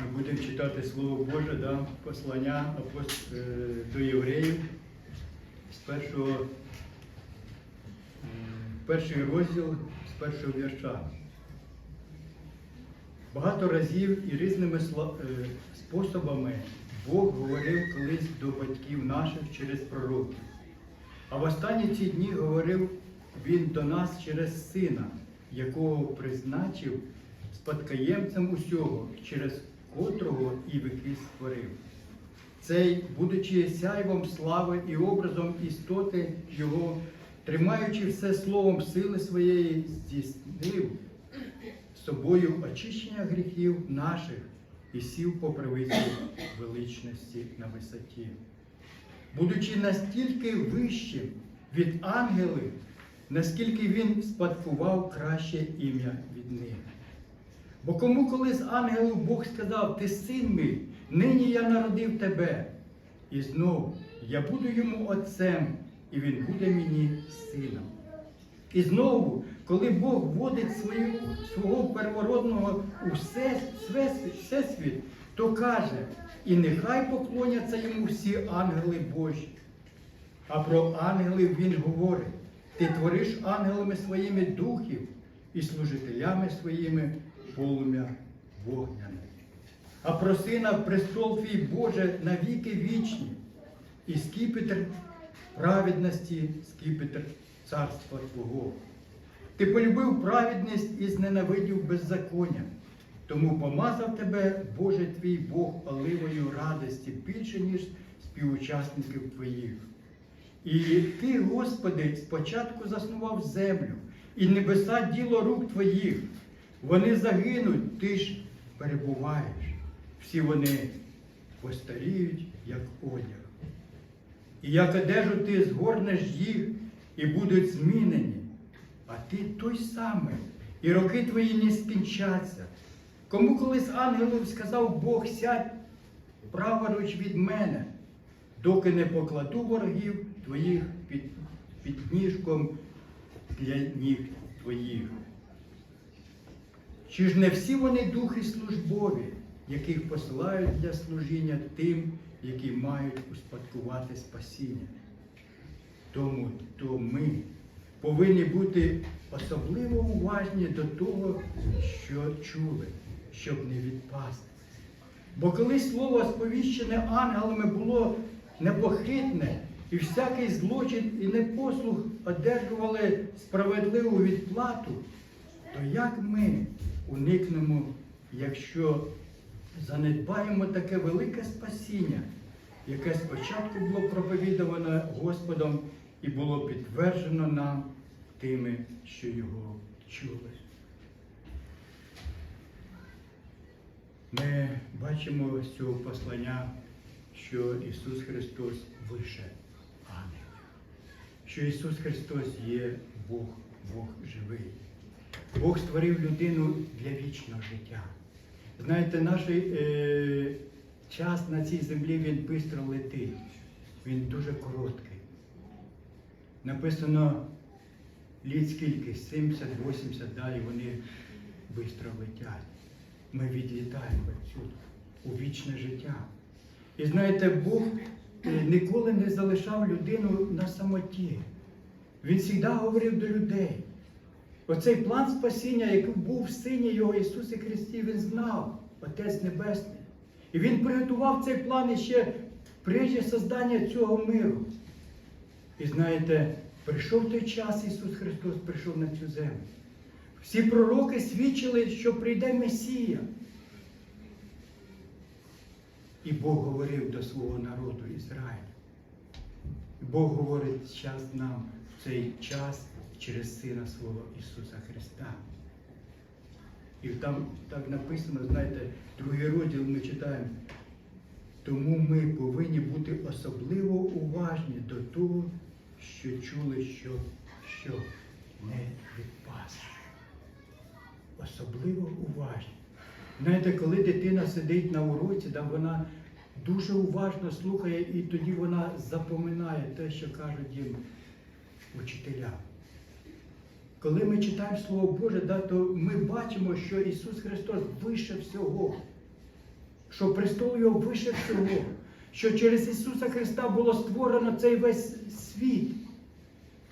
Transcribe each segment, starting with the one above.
Ми будемо читати Слово Боже, да, послання е, до євреїв з першого, м, перший розділ з першого вірша. Багато разів і різними е, способами Бог говорив колись до батьків наших через пророків. А в останні ці дні говорив Він до нас через Сина, якого призначив спадкоємцем усього, через котрого і вики створив. Цей, будучи сяйвом слави і образом істоти Його, тримаючи все словом сили своєї, здійснив собою очищення гріхів наших і сів по правиці величності на висоті. Будучи настільки вищим від ангелів, наскільки він спадкував краще ім'я від них. Бо кому коли з ангелів Бог сказав, ти син мій, нині я народив тебе. І знову я буду йому отцем, і він буде мені сином. І знову, коли Бог вводить свою, свого первородного у все, всесвіт, всесвіт, то каже, і нехай поклоняться йому всі ангели Божі. А про ангелів він говорить, ти твориш ангелами своїми духів і служителями своїми полум'я вогняне. А про сина престол твій Боже навіки вічні, і скіпетр праведності, скіпетр царства Твого. Ти полюбив праведність і зненавидів беззаконня. Тому помазав тебе, Боже твій Бог, оливою радості більше, ніж співучасників твоїх. І ти, Господи, спочатку заснував землю, і небеса діло рук твоїх. Вони загинуть, ти ж перебуваєш. Всі вони постаріють, як одяг. І як одежу ти згорнеш їх і будуть змінені, а ти той самий, і роки твої не скінчаться. Кому колись ангелів сказав Бог, сядь праворуч від мене, доки не покладу ворогів твоїх під, під ніжком для ніг твоїх. Чи ж не всі вони духи службові, яких посилають для служіння тим, які мають успадкувати спасіння? Тому то ми повинні бути особливо уважні до того, що чули, щоб не відпасти. Бо коли слово сповіщене ангелами було непохитне, і всякий злочин і непослух одержували справедливу відплату, то як ми уникнемо, якщо занедбаємо таке велике спасіння, яке спочатку було проповідувано Господом і було підтверджено нам тими, що його чули? Ми бачимо з цього послання, що Ісус Христос вище ангелів, що Ісус Христос є Бог, Бог живий. Бог створив людину для вічного життя. Знаєте, наш е, час на цій землі він швидко летить. Він дуже короткий. Написано літ скільки, 70-80 далі вони швидко летять. Ми відлітаємо відсюди у вічне життя. І знаєте, Бог е, ніколи не залишав людину на самоті. Він завжди говорив до людей. Оцей план спасіння, який був в Сині Його Ісусі Христі, Він знав, Отець Небесний. І Він приготував цей план іще прежде создання цього миру. І знаєте, прийшов той час, Ісус Христос прийшов на цю землю. Всі пророки свідчили, що прийде Месія. І Бог говорив до свого народу Ізраїля. Бог говорить час нам цей час через Сина свого Ісуса Христа. І там так написано, знаєте, другий розділ ми читаємо. Тому ми повинні бути особливо уважні до того, що чули, що, що не відпасти. Особливо уважні. Знаєте, коли дитина сидить на уроці, да, вона дуже уважно слухає, і тоді вона запоминає те, що кажуть їм учителя. Коли ми читаємо Слово Боже, да, то ми бачимо, що Ісус Христос вище всього, що престол Його вище всього, що через Ісуса Христа було створено цей весь світ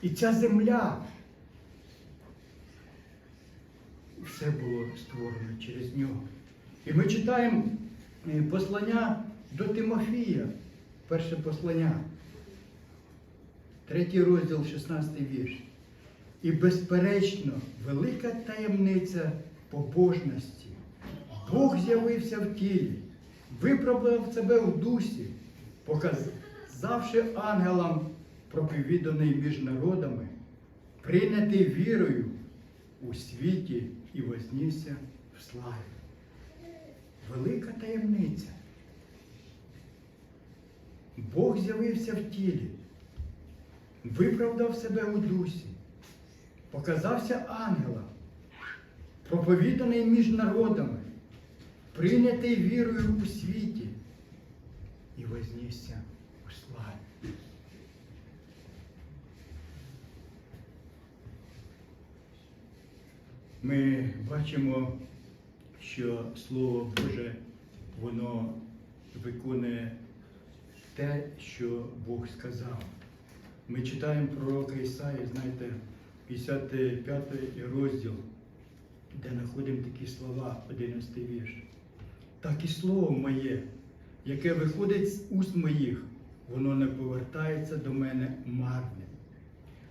і ця земля. Все було створено через нього. І ми читаємо е, послання до Тимофія, перше послання, третій розділ, 16 вірш. І, безперечно, велика таємниця побожності. Бог з'явився в тілі, виправдав себе в дусі, показавши ангелам проповіданий між народами, прийнятий вірою у світі і вознісся в славі. Велика таємниця. Бог з'явився в тілі, виправдав себе у дусі, показався ангелам, проповіданий між народами, прийнятий вірою у світі і вознісся у славі. Ми бачимо, що Слово Боже, воно виконує те, що Бог сказав. Ми читаємо пророка Ісаї, знаєте, 55 розділ, де знаходимо такі слова, 11 вірш. Так і слово моє, яке виходить з уст моїх, воно не повертається до мене марним,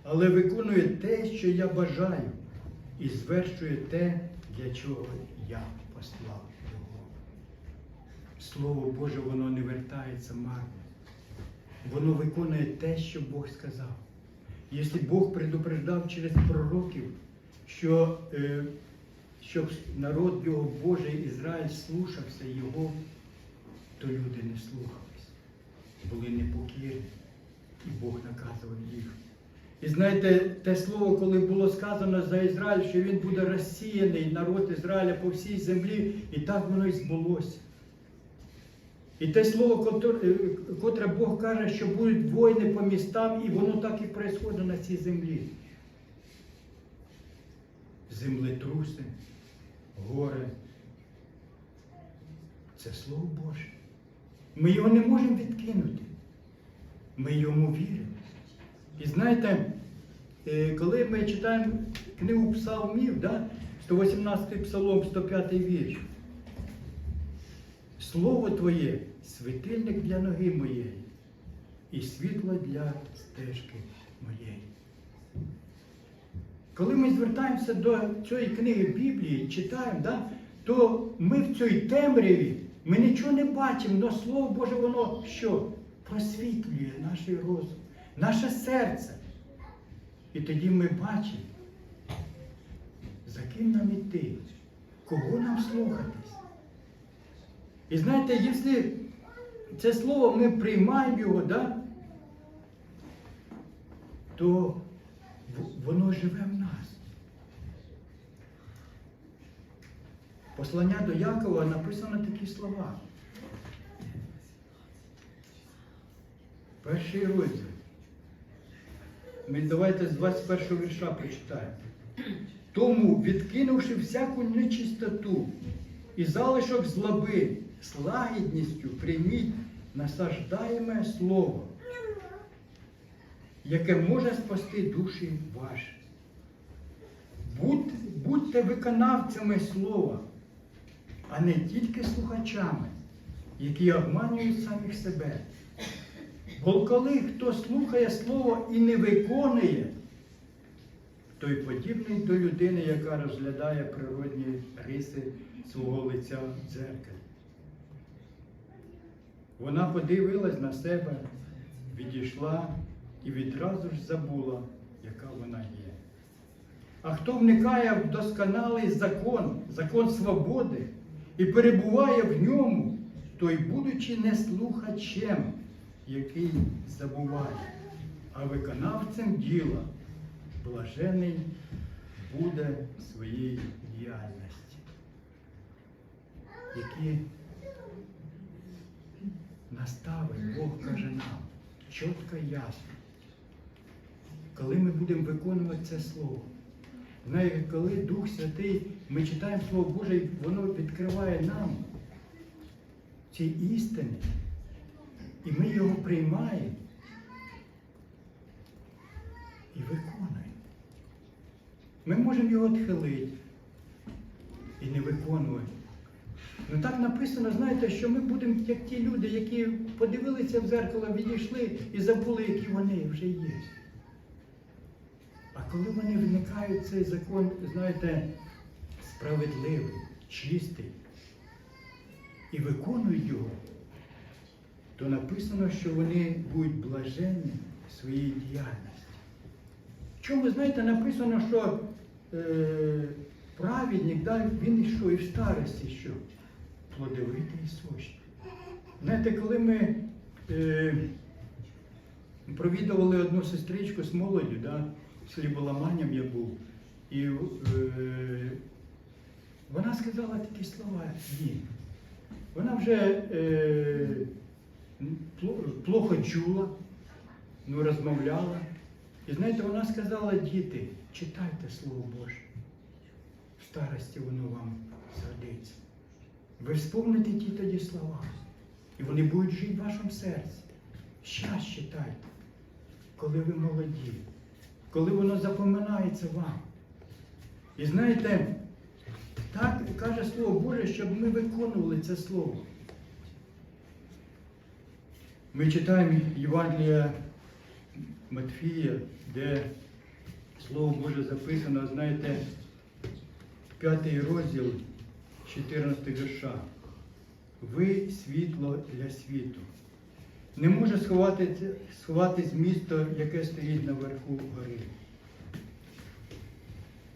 але виконує те, що я бажаю, і звершує те, для чого я послав його. Слово Боже, воно не вертається марним. Воно виконує те, що Бог сказав. Якщо Бог предупреждав через пророків, що, е, щоб народ його Божий Ізраїль слушався Його, то люди не слухались, були непокірні, і Бог наказував їх. І знаєте, те слово, коли було сказано за Ізраїль, що він буде розсіяний, народ Ізраїля по всій землі, і так воно і збулося. І те слово, котре, е, Бог каже, що будуть воїни по містам, і воно так і відбувається на цій землі. Землетруси, гори. Це Слово Боже. Ми його не можемо відкинути. Ми йому віримо. І знаєте, е, коли ми читаємо книгу Псалмів, да, 118 псалом, 105 вірш. Слово Твоє світильник для ноги моєї і світло для стежки моєї. Коли ми звертаємося до цієї книги Біблії, читаємо, да, то ми в цій темряві ми нічого не бачимо, але Слово Боже, воно що? Просвітлює наш розум, наше серце. І тоді ми бачимо, за ким нам іти, кого нам слухатись. І знаєте, якщо це слово ми приймаємо його, да, то воно живе в нас. Послання до Якова написано такі слова. Перший розділ. Ми давайте з 21 вірша прочитаємо. Тому, відкинувши всяку нечистоту і залишок злоби, з лагідністю прийміть насаждаєме слово, яке може спасти душі ваші. Будь, будьте виконавцями слова, а не тільки слухачами, які обманюють самих себе. Бо коли хто слухає слово і не виконує, той подібний до людини, яка розглядає природні риси свого лиця в дзеркалі. Вона подивилась на себе, відійшла і відразу ж забула, яка вона є. А хто вникає в досконалий закон, закон свободи, і перебуває в ньому, той, будучи не слухачем, який забуває, а виконавцем діла, блажений буде своїй діяльності. Які настави Бог каже нам чітко і ясно. Коли ми будемо виконувати це слово, Знаєте, коли Дух Святий, ми читаємо Слово Боже, і воно відкриває нам ці істини, і ми його приймаємо і виконуємо. Ми можемо його відхилити і не виконувати. Ну так написано, знаєте, що ми будемо як ті люди, які подивилися в зеркало, відійшли і забули, які вони вже є. А коли вони вникають в цей закон, знаєте, справедливий, чистий, і виконують його, то написано, що вони будуть блаженні своїй діяльності. Чому, знаєте, написано, що е, праведник, да, він і що, і в старості що? Плодовитий сочний. Знаєте, коли ми е, провідували одну сестричку з молоддю, да, з хліболаманням я був, і е, вона сказала такі слова, ні. Вона вже е, плохо чула, ну, розмовляла. І знаєте, вона сказала, діти, читайте Слово Боже. В старості воно вам згодиться. Ви вспомните ті тоді слова. І вони будуть жити в вашому серці. Щас читайте, коли ви молоді, коли воно запоминається вам. І знаєте, так каже Слово Боже, щоб ми виконували це Слово. Ми читаємо Євангелія Матфія, де Слово Боже записано, знаєте, п'ятий розділ, 14 вірша. Ви світло для світу. Не може сховати, сховатись місто, яке стоїть наверху гори.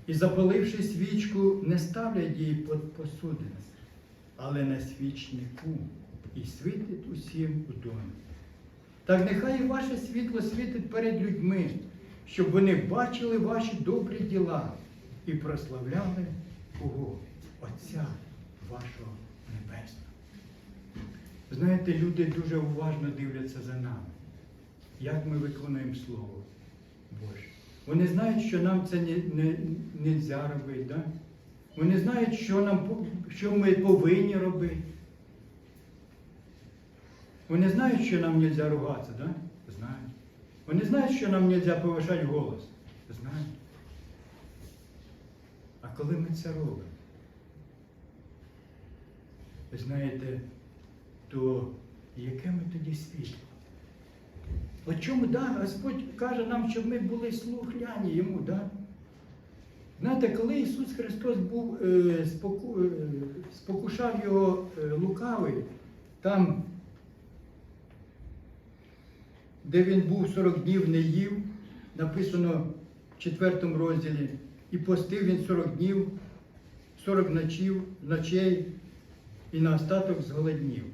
І запаливши свічку, не ставлять її під посудину, але на свічнику і світить усім у домі. Так нехай і ваше світло світить перед людьми, щоб вони бачили ваші добрі діла і прославляли кого? Отця вашого Небесного. Знаєте, люди дуже уважно дивляться за нами, як ми виконуємо Слово Боже. Вони знають, що нам це не, не, нельзя робити. Да? Вони знають, що, нам, що ми повинні робити. Вони знають, що нам нельзя ругатися, да? Знають. Вони знають, що нам нельзя повишати голос. Знають. А коли ми це робимо, знаєте, то яке ми тоді світло? От чому да, Господь каже нам, щоб ми були слухляні йому, да? Знаєте, коли Ісус Христос був, е, споку, е, спокушав його е, лукавий, там, де він був 40 днів не їв, написано в 4 розділі, і постив він 40 днів, 40 ночів, ночей, і на остаток зголоднів.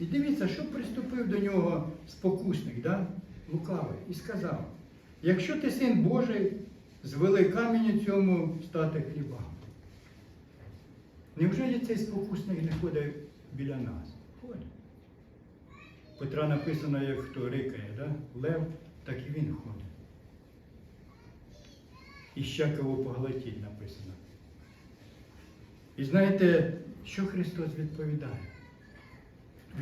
І дивіться, що приступив до нього спокусник, да? лукавий, і сказав: якщо ти син Божий, звели камінь цьому стати хліба. Невже цей спокусник не ходить біля нас? Ходить. Петра написано, як хто рикає, да? лев, так і він ходить. І ще кого поглотить написано. І знаєте, що Христос відповідає?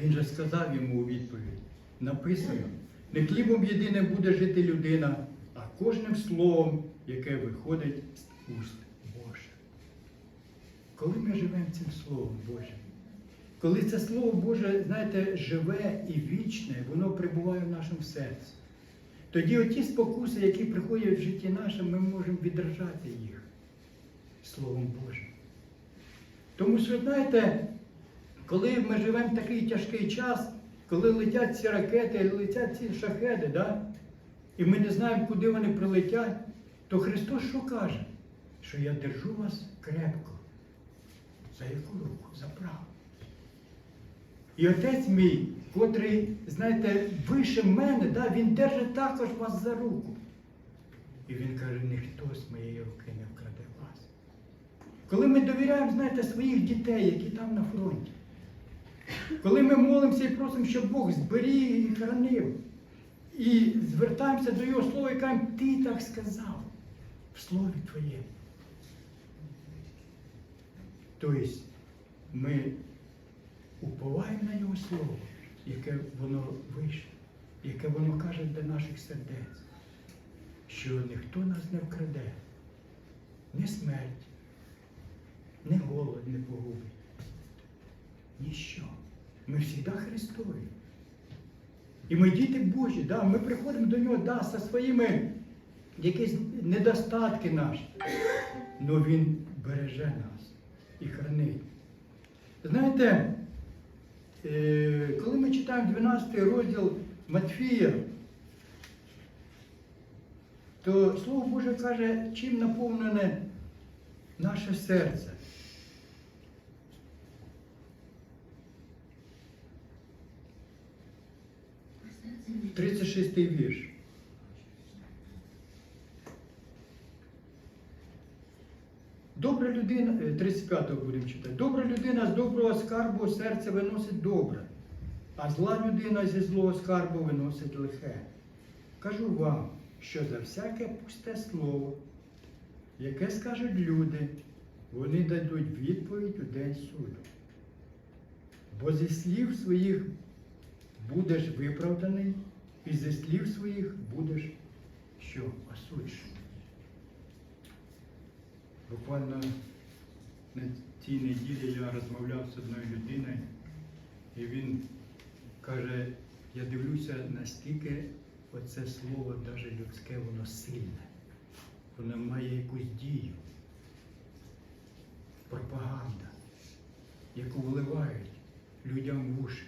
Він же сказав йому у відповідь, написано, не хлібом єдине буде жити людина, а кожним словом, яке виходить з уст Божих. Коли ми живемо цим Словом Божим, коли це Слово Боже, знаєте, живе і вічне, воно прибуває в нашому серці, тоді оті спокуси, які приходять в житті наше, ми можемо відражати їх Словом Божим. Тому що, знаєте, коли ми живемо в такий тяжкий час, коли летять ці ракети, летять ці шахеди, да? і ми не знаємо, куди вони прилетять, то Христос що каже? Що я держу вас крепко. За яку руку? За праву. І отець мій, котрий, знаєте, вище мене, да, він держить також вас за руку. І він каже, ніхто з моєї руки не. Коли ми довіряємо, знаєте, своїх дітей, які там на фронті. Коли ми молимося і просимо, щоб Бог зберіг і хранив. І звертаємося до Його слова і кажемо, ти так сказав в слові Твоєму. Тобто ми уповаємо на Його Слово, яке воно вище, яке воно каже для наших сердець, що ніхто нас не вкраде, ні смерть, ні голод не погубить. Ніщо. Ми завжди Христові. І ми діти Божі, да, ми приходимо до нього да, зі своїми якісь недостатки наші. Але Він береже нас і хранить. Знаєте, е, коли ми читаємо 12 розділ Матфія, то Слово Боже каже, чим наповнене наше серце. Серце 36 вірш. Добра людина, 35-го будемо читати. Добра людина з доброго скарбу серце виносить добре, а зла людина зі злого скарбу виносить лихе. Кажу вам, що за всяке пусте слово, яке скажуть люди, вони дадуть відповідь у день суду. Бо зі слів своїх будеш виправданий, і зі слів своїх будеш що осуджений. Буквально на цій неділі я розмовляв з одною людиною, і він каже, я дивлюся, наскільки оце слово, навіть людське, воно сильне, воно має якусь дію, пропаганда, яку вливають людям в уші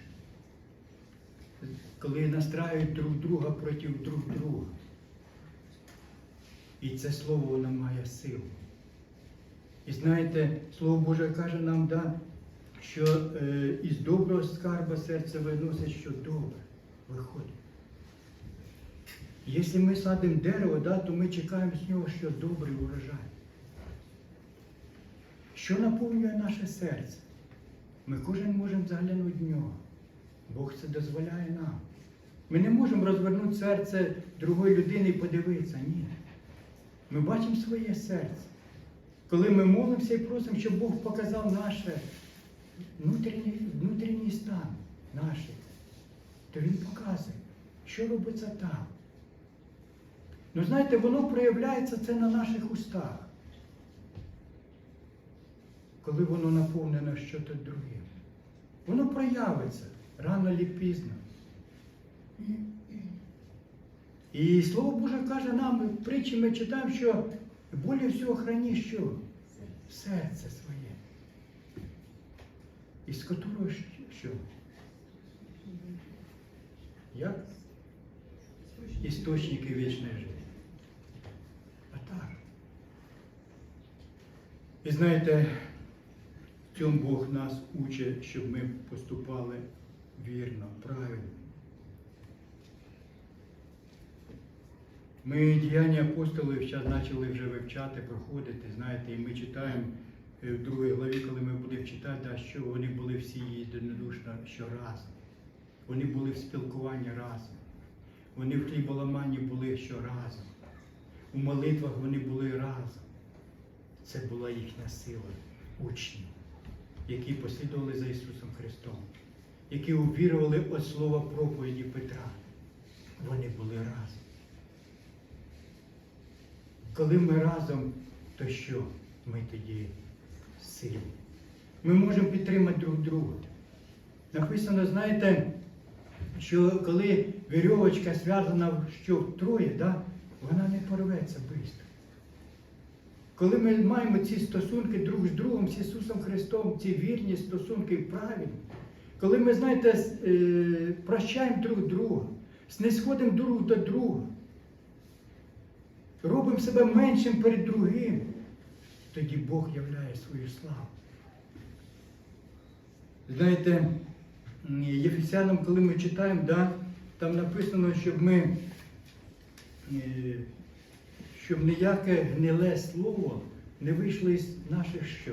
коли настраюють друг друга проти друг друга. І це слово воно має силу. І знаєте, Слово Боже каже нам, да, що е, із доброго скарба серце виносить, що добре виходить. Якщо ми садимо дерево, да, то ми чекаємо з нього, що добрий урожай. Що наповнює наше серце? Ми кожен можемо заглянути в нього. Бог це дозволяє нам. Ми не можемо розвернути серце другої людини і подивитися. Ні. Ми бачимо своє серце. Коли ми молимося і просимо, щоб Бог показав наше внутрішній, стан наш, то Він показує, що робиться там. Ну, знаєте, воно проявляється це на наших устах, коли воно наповнено щось другим. Воно проявиться рано чи пізно. І Слово Боже каже нам, в притчі ми читаємо, що болі всього храні що? Серце своє. Із которого що? Як? Істочники вічної життя. А так. І знаєте, в цьому Бог нас учить, щоб ми поступали вірно, правильно. Ми діяння апостолів зараз почали вже вивчати, проходити, знаєте, і ми читаємо е, в другій главі, коли ми будемо читати, да, що вони були всі єдинодушно щоразом. Вони були в спілкуванні разом. Вони в хліболаманні були щоразом. У молитвах вони були разом. Це була їхня сила, учні, які послідували за Ісусом Христом, які увірували від слова проповіді Петра. Вони були разом. Коли ми разом, то що? Ми тоді сильні. Ми можемо підтримати друг друга. Написано, знаєте, що коли вірьовочка зв'язана що втроє, да, вона не порветься швидко. Коли ми маємо ці стосунки друг з другом, з Ісусом Христом, ці вірні стосунки правильні, коли ми, знаєте, е, прощаємо друг друга, снисходимо друг до друга, робимо себе меншим перед другим, тоді Бог являє свою славу. Знаєте, Єфесянам, коли ми читаємо, да, там написано, щоб ми, е, щоб ніяке гниле слово не вийшло із наших що?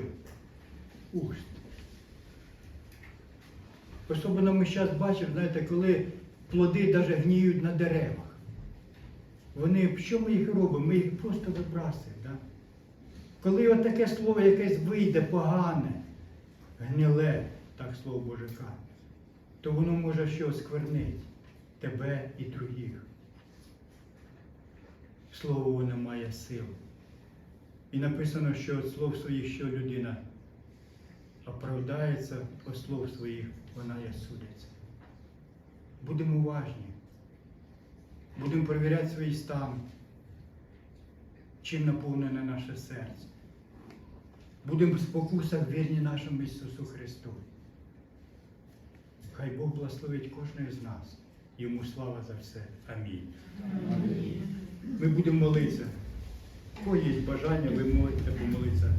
Уст. Особливо ми зараз бачимо, знаєте, коли плоди навіть гніють на деревах. Вони, що ми їх робимо? Ми їх просто вибрасуємо. Да? Коли от таке слово якесь вийде погане, гниле, так слово Боже каже, то воно може що сквернить тебе і других. Слово воно має силу. І написано, що від слов своїх, що людина оправдається, від слов своїх вона є судиться. Будемо уважні. Будемо перевіряти свій стан, чим наповнене наше серце. Будемо в вірні нашому Ісусу Христу. Хай Бог благословить кожного з нас. Йому слава за все. Амінь. Ми будемо молитися. Кого є бажання, ви можете помолитися.